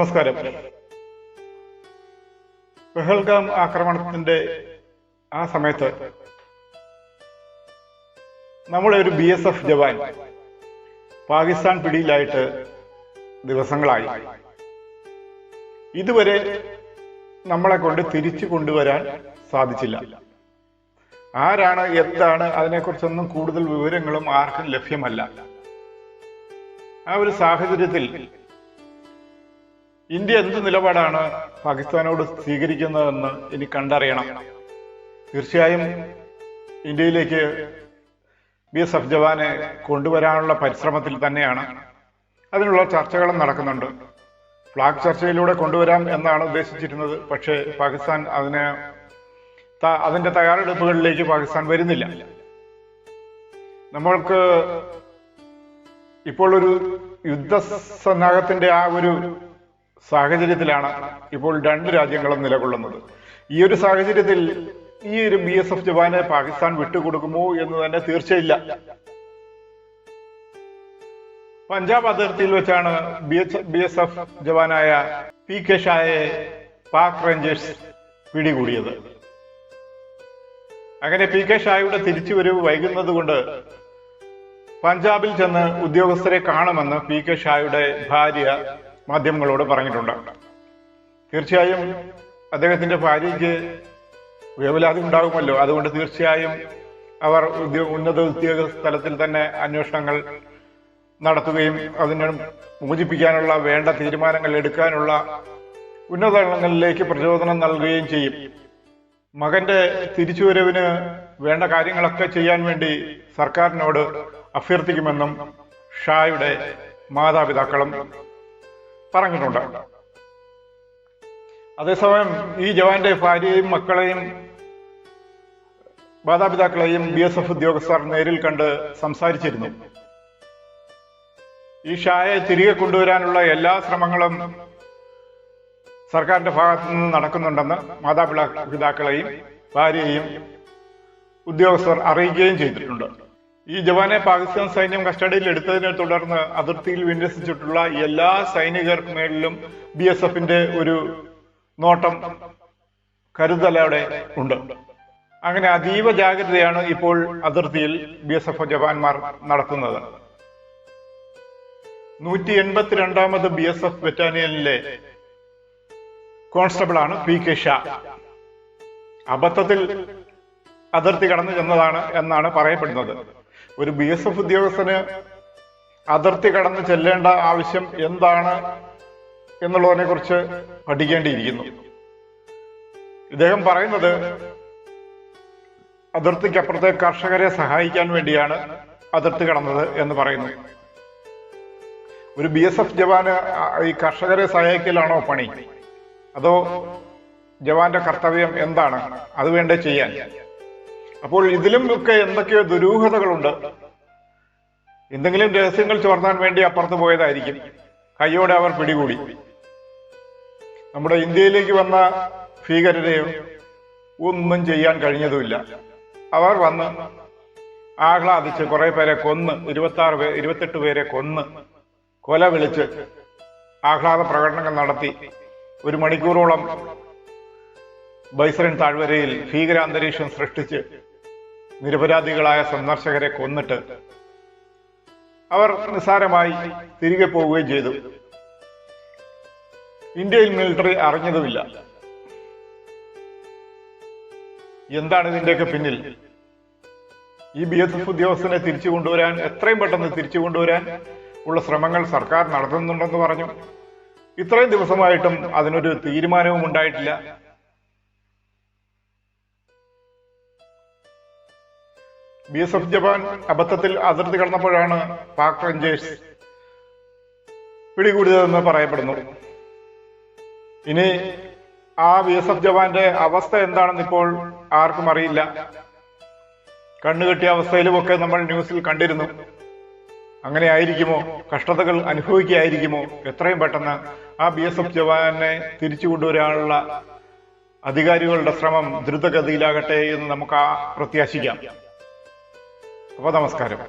നമസ്കാരം. പെഹൽഗാം ആക്രമണത്തിന്റെ ആ സമയത്ത് നമ്മളെ ഒരു B S F jawan Pakistan പിടിയിലായിട്ട് ദിവസങ്ങളായി. ഇതുവരെ നമ്മളെ കൊണ്ട് തിരിച്ചു കൊണ്ടുവരാൻ സാധിച്ചില്ല. ആരാണ് എന്താണ് അതിനെക്കുറിച്ചൊന്നും കൂടുതൽ വിവരങ്ങളും ആർക്കും ലഭ്യമല്ല. ആ ഒരു സാഹചര്യത്തിൽ ഇന്ത്യ എന്ത് നിലപാടാണ് പാകിസ്ഥാനോട് സ്വീകരിക്കുന്നതെന്ന് ഇനി കണ്ടറിയണം. തീർച്ചയായും ഇന്ത്യയിലേക്ക് ബി എസ് എഫ് ജവാനെ കൊണ്ടുവരാനുള്ള പരിശ്രമത്തിൽ തന്നെയാണ് അതിനുള്ള ചർച്ചകളും നടക്കുന്നുണ്ട്. ഫ്ലാഗ് ചർച്ചയിലൂടെ കൊണ്ടുവരാം എന്നാണ് ഉദ്ദേശിച്ചിരുന്നത്. പക്ഷേ പാകിസ്ഥാൻ അതിനെ അതിന്റെ തയ്യാറെടുപ്പുകളിലേക്ക് പാകിസ്ഥാൻ വരുന്നില്ല. നമ്മൾക്ക് ഇപ്പോൾ ഒരു യുദ്ധ സന്നാഹത്തിന്റെ ആ ഒരു സാഹചര്യത്തിലാണ് ഇപ്പോൾ രണ്ട് രാജ്യങ്ങളും നിലകൊള്ളുന്നത്. ഈ ഒരു സാഹചര്യത്തിൽ ഈ ഒരു ബി എസ് എഫ് ജവാനെ പാകിസ്ഥാൻ വിട്ടുകൊടുക്കുമോ എന്ന് തന്നെ തീർച്ചയില്ല. പഞ്ചാബ് അതിർത്തിയിൽ വെച്ചാണ് ബി എസ് എഫ് ജവാനായ പി കെ ഷായെ പാക് റേഞ്ചേഴ്സ് പിടികൂടിയത്. അങ്ങനെ പി കെ ഷായുടെ തിരിച്ചുവരവ് വൈകുന്നത് കൊണ്ട് പഞ്ചാബിൽ ചെന്ന് ഉദ്യോഗസ്ഥരെ കാണുമെന്ന് പി കെ ഷായുടെ ഭാര്യ മാധ്യമങ്ങളോട് പറഞ്ഞിട്ടുണ്ട്. തീർച്ചയായും അദ്ദേഹത്തിന്റെ ഭാര്യയ്ക്ക് വേവലാതി ഉണ്ടാകുമല്ലോ. അതുകൊണ്ട് തീർച്ചയായും അവർ ഉന്നത ഉദ്യോഗ തന്നെ അന്വേഷണങ്ങൾ നടത്തുകയും അതിനെ മോചിപ്പിക്കാനുള്ള വേണ്ട തീരുമാനങ്ങൾ എടുക്കാനുള്ള ഉന്നതങ്ങളിലേക്ക് പ്രചോദനം നൽകുകയും ചെയ്യും. മകന്റെ തിരിച്ചുവരവിന് വേണ്ട കാര്യങ്ങളൊക്കെ ചെയ്യാൻ വേണ്ടി സർക്കാരിനോട് അഭ്യർത്ഥിക്കുമെന്നും ഷായുടെ മാതാപിതാക്കളും പറഞ്ഞിട്ടുണ്ട്. അതേസമയം ഈ ജവാന്റെ ഭാര്യയെയും മക്കളെയും മാതാപിതാക്കളെയും ബി എസ് എഫ് ഉദ്യോഗസ്ഥർ നേരിൽ കണ്ട് സംസാരിച്ചിരുന്നു. ഈ ഷായെ തിരികെ കൊണ്ടുവരാനുള്ള എല്ലാ ശ്രമങ്ങളും സർക്കാരിന്റെ ഭാഗത്തു നിന്ന് നടക്കുന്നുണ്ടെന്ന് മാതാപിതാക്കളെയും ഭാര്യയെയും ഉദ്യോഗസ്ഥർ അറിയിക്കുകയും ചെയ്തിട്ടുണ്ട്. ഈ ജവാനെ പാകിസ്ഥാൻ സൈന്യം കസ്റ്റഡിയിൽ എടുത്തതിനെ തുടർന്ന് അതിർത്തിയിൽ വിന്യസിച്ചിട്ടുള്ള എല്ലാ സൈനികർക്ക് മേളിലും ബി എസ് എഫിന്റെ ഒരു നോട്ടം കരുതലോടെ ഉണ്ട്. അങ്ങനെ അതീവ ജാഗ്രതയാണ് ഇപ്പോൾ അതിർത്തിയിൽ ബി എസ് എഫ് ജവാന്മാർ നടത്തുന്നത്. നൂറ്റി എൺപത്തിരണ്ടാമത് ബി എസ് എഫ് ബറ്റാലിയനിലെ കോൺസ്റ്റബിളാണ് പി കെ ഷാ. അബദ്ധത്തിൽ അതിർത്തി കടന്നു ചെന്നതാണ് എന്നാണ് പറയപ്പെടുന്നത്. ഒരു ബി എസ് എഫ് ഉദ്യോഗസ്ഥന് അതിർത്തി കടന്ന് ചെല്ലേണ്ട ആവശ്യം എന്താണ് എന്നുള്ളതിനെ കുറിച്ച് പഠിക്കേണ്ടിയിരിക്കുന്നു. ഇദ്ദേഹം പറയുന്നത് അതിർത്തിക്കപ്പുറത്തെ കർഷകരെ സഹായിക്കാൻ വേണ്ടിയാണ് അതിർത്തി കടന്നത് എന്ന് പറയുന്നു. ഒരു ബി എസ് എഫ് ജവാന് ഈ കർഷകരെ സഹായിക്കലാണോ പണി? അതോ ജവാന്റെ കർത്തവ്യം എന്താണ്? അത് വേണ്ടേ ചെയ്യാൻ? അപ്പോൾ ഇതിലും ഒക്കെ എന്തൊക്കെയോ ദുരൂഹതകളുണ്ട്. എന്തെങ്കിലും രഹസ്യങ്ങൾ ചോർത്താൻ വേണ്ടി അപ്പുറത്ത് പോയതായിരിക്കും. കയ്യോടെ അവർ പിടികൂടി. നമ്മുടെ ഇന്ത്യയിലേക്ക് വന്ന ഭീകരരെയോ ഒന്നും ചെയ്യാൻ കഴിഞ്ഞതുമില്ല. അവർ വന്ന് ആഹ്ലാദിച്ച് കുറെ പേരെ കൊന്ന് ഇരുപത്തി ആറ് പേര് ഇരുപത്തെട്ട് പേരെ കൊന്ന് കൊല വിളിച്ച് ആഹ്ലാദ പ്രകടനങ്ങൾ നടത്തി. ഒരു മണിക്കൂറോളം ബൈസറിൻ താഴ്വരയിൽ ഭീകരാന്തരീക്ഷം സൃഷ്ടിച്ച് നിരപരാധികളായ സന്ദർശകരെ കൊന്നിട്ട് അവർ നിസ്സാരമായി തിരികെ പോവുകയും ചെയ്തു. ഇന്ത്യയിൽ മിലിറ്ററി അറിഞ്ഞതുമില്ല. എന്താണ് ഇതിന്റെയൊക്കെ പിന്നിൽ? ഈ ബി എസ് എഫ് ഉദ്യോഗസ്ഥനെ തിരിച്ചു കൊണ്ടുവരാൻ എത്രയും പെട്ടെന്ന് തിരിച്ചു കൊണ്ടുവരാൻ ഉള്ള ശ്രമങ്ങൾ സർക്കാർ നടത്തുന്നുണ്ടെന്ന് പറഞ്ഞു. ഇത്രയും ദിവസമായിട്ടും അതിനൊരു തീരുമാനവും ഉണ്ടായിട്ടില്ല. ബി എസ് എഫ് ജപ്പാൻ അബദ്ധത്തിൽ അതിർത്തി കടന്നപ്പോഴാണ് പാക് റേഞ്ചേഴ്സ് പിടികൂടിയതെന്ന് പറയപ്പെടുന്നു. ഇനി ആ ബി എസ് എഫ് ജവാന്റെ അവസ്ഥ എന്താണെന്ന് ഇപ്പോൾ ആർക്കും അറിയില്ല. കണ്ണുകെട്ടിയ അവസ്ഥയിലുമൊക്കെ നമ്മൾ ന്യൂസിൽ കണ്ടിരുന്നു. അങ്ങനെ ആയിരിക്കുമോ? കഷ്ടതകൾ അനുഭവിക്കുകയായിരിക്കുമോ? എത്രയും പെട്ടെന്ന് ആ ബി എസ് എഫ് ജവാനെ തിരിച്ചു കൊണ്ടുവരാനുള്ള അധികാരികളുടെ ശ്രമം ദ്രുതഗതിയിലാകട്ടെ എന്ന് നമുക്ക് പ്രത്യാശിക്കാം. അപ്പൊ നമസ്കാരം.